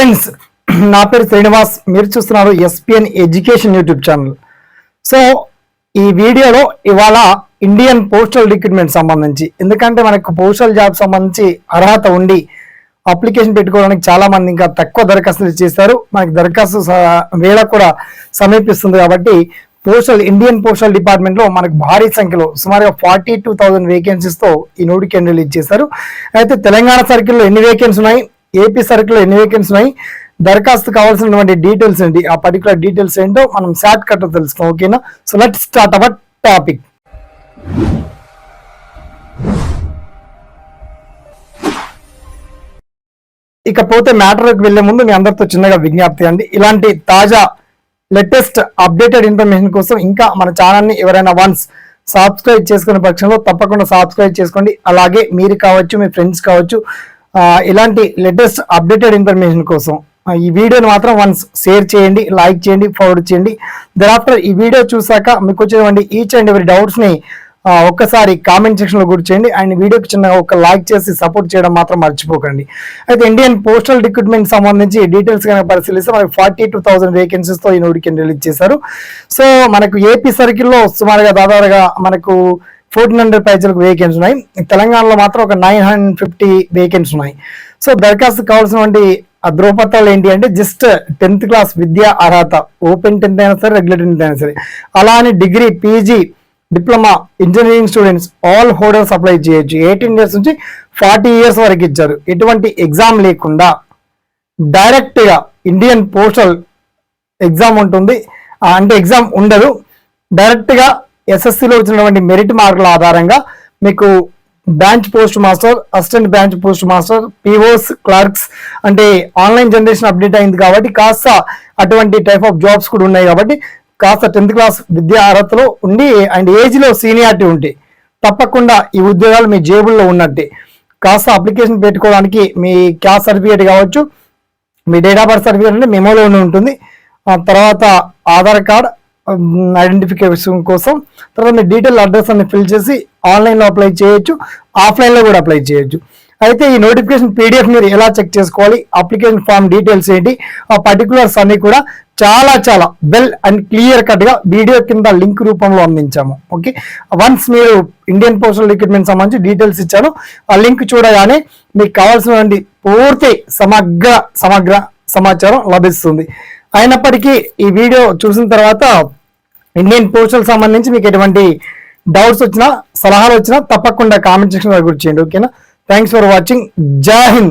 Friends నా పేరు శ్రీనివాస్. మీరు చూస్తున్నారు SPN education YouTube channel. So ఈ వీడియోలో ఇవాళ ఇండియన్ పోస్టల్ రిక్రూట్మెంట్ సంబంధించి ఎందుకంటే మనకు పోస్టల్ జాబ్ సంబంధించి అర్హత ఉండి అప్లికేషన్ పెట్టుకోవడానికి చాలా మంది ఇంకా తక్కువ దరఖాస్తులు చేశారు. మనకి దరఖాస్తు స- వేళ కూడా సమీపిస్తుంది కాబట్టి పోస్టల్ ఇండియన్ పోస్టల్ డిపార్ట్మెంట్లో మనకు భారీ సంఖ్యలో సుమారుగా ఫార్టీ టూ థౌసండ్ వేకెన్సీస్తో ఈ నోటిఫికేషన్ రిలీజ్ చేశారు. అయితే తెలంగాణ సర్కిల్లో ఎన్ని వేకెన్సీ ఉన్నాయి? ఏపీ సర్కిల్ ఎన్ని వేకెన్సీ ఉన్నాయి? దరఖాస్తు కావాల్సినటువంటి డీటెయిల్స్ ఏంటి? ఆ పర్టికులర్ డీటెయిల్స్ ఏంటో మనం షార్ట్ కట్ తెలుసుకోం ఓకేనా so let start our topic ఇకపోతే మ్యాటర్కి వెళ్ళే ముందు మీ అందరితో చిన్నగా విజ్ఞప్తి అండి. ఇలాంటి తాజా లేటెస్ట్ అప్డేటెడ్ ఇన్ఫర్మేషన్ కోసం ఇంకా మన ఛానల్ని ఎవరైనా వన్స్ సబ్స్క్రైబ్ చేసుకునే పక్షంలో తప్పకుండా సబ్స్క్రైబ్ చేసుకోండి. అలాగే మీరు కావచ్చు మీ ఫ్రెండ్స్ కావచ్చు ఇలాంటి లేటెస్ట్ అప్డేటెడ్ ఇన్ఫర్మేషన్ కోసం ఈ వీడియోని మాత్రం వన్స్ షేర్ చేయండి లైక్ చేయండి ఫార్వర్డ్ చేయండి. దరాఫ్టర్ ఈ వీడియో చూసాక మీకు వచ్చేటువంటి ఈచ్ అండ్ ఎవరి డౌట్స్ని ఒక్కసారి కామెంట్ సెక్షన్లో గుర్తు చేయండి. అండ్ వీడియోకి చిన్న ఒక లైక్ చేసి సపోర్ట్ చేయడం మాత్రం మర్చిపోకండి. అయితే ఇండియన్ పోస్టల్ రిక్రూట్మెంట్ సంబంధించి డీటెయిల్స్ కనుక పరిశీలిస్తే మనకి ఫార్టీ టూ థౌసండ్ వేకెన్సీస్తో ఈ నోటిఫికేషన్ రిలీజ్ చేశారు. సో మనకు ఏపీ సర్కిల్లో సుమారుగా దాదాపుగా మనకు ఫోర్టీన్ హండ్రెడ్ పైసలకు వేకెన్స్ ఉన్నాయి. తెలంగాణలో మాత్రం ఒక నైన్ హండ్రెడ్ ఫిఫ్టీ వేకెన్స్ ఉన్నాయి. సో దరఖాస్తు కావాల్సినటువంటి ఆ ధ్రువపత్రాలు ఏంటి అంటే జస్ట్ టెన్త్ క్లాస్ విద్యా అర్హత ఓపెన్ టెన్త్ అయినా సరే రెగ్యులర్ టెన్త్ అయినా సరే. అలా అని degree PG diploma engineering students all holders apply చేయొచ్చు. ఎయిటీన్ ఇయర్స్ నుంచి ఫార్టీ ఇయర్స్ వరకు ఇచ్చారు. ఎటువంటి ఎగ్జామ్ లేకుండా డైరెక్ట్గా ఇండియన్ పోస్టల్ ఎగ్జామ్ ఉంటుంది. అంటే ఎగ్జామ్ ఉండదు. డైరెక్ట్గా ఎస్ఎస్సిలో వచ్చినటువంటి మెరిట్ మార్కుల ఆధారంగా మీకు branch post master assistant branch post master POs clerks అంటే ఆన్లైన్ జనరేషన్ అప్డేట్ అయింది కాబట్టి కాస్త అటువంటి టైప్ ఆఫ్ జాబ్స్ కూడా ఉన్నాయి కాబట్టి కాస్త టెన్త్ క్లాస్ విద్యా అర్హతలో ఉండి అండ్ ఏజ్లో సీనియారిటీ ఉంటే తప్పకుండా ఈ ఉద్యోగాలు మీ జేబుల్లో ఉన్నట్టే. కాస్త అప్లికేషన్ పెట్టుకోవడానికి మీ క్యాస్ట్ సర్టిఫికేట్ కావచ్చు మీ డేట్ ఆఫ్ బర్త్ సర్టిఫికేట్ అంటే మెమోలోనే ఉంటుంది. ఆ తర్వాత ఆధార్ కార్డ్ ఐడెంటిఫికేషన్ కోసం తర్వాత మీ డీటెయిల్ అడ్రస్ అన్ని ఫిల్ చేసి ఆన్లైన్లో అప్లై చేయొచ్చు ఆఫ్లైన్లో కూడా అప్లై చేయొచ్చు. అయితే ఈ నోటిఫికేషన్ పీడిఎఫ్ మీరు ఎలా చెక్ చేసుకోవాలి అప్లికేషన్ ఫామ్ డీటెయిల్స్ ఏంటి ఆ పర్టికులర్స్ అన్ని కూడా చాలా చాలా వెల్ అండ్ క్లియర్ కట్గా వీడియో కింద లింక్ రూపంలో అందించాము. ఓకే వన్స్ మీరు ఇండియన్ పోస్టల్ రిక్రూట్మెంట్ సంబంధించి డీటెయిల్స్ ఇచ్చాను ఆ లింక్ చూడగానే మీకు కావాల్సినటువంటి పూర్తి సమగ్ర సమగ్ర సమాచారం లభిస్తుంది. అయినప్పటికీ ఈ వీడియో చూసిన తర్వాత ఇండియన్ పోస్టల్ సంబంధించి మీకు ఎటువంటి డౌట్స్ వచ్చినా సలహాలు వచ్చినా తప్పకుండా కామెంట్ సెక్షన్లో చేయండి ఓకేనా? థ్యాంక్స్ ఫర్ వాచింగ్ జై హింద్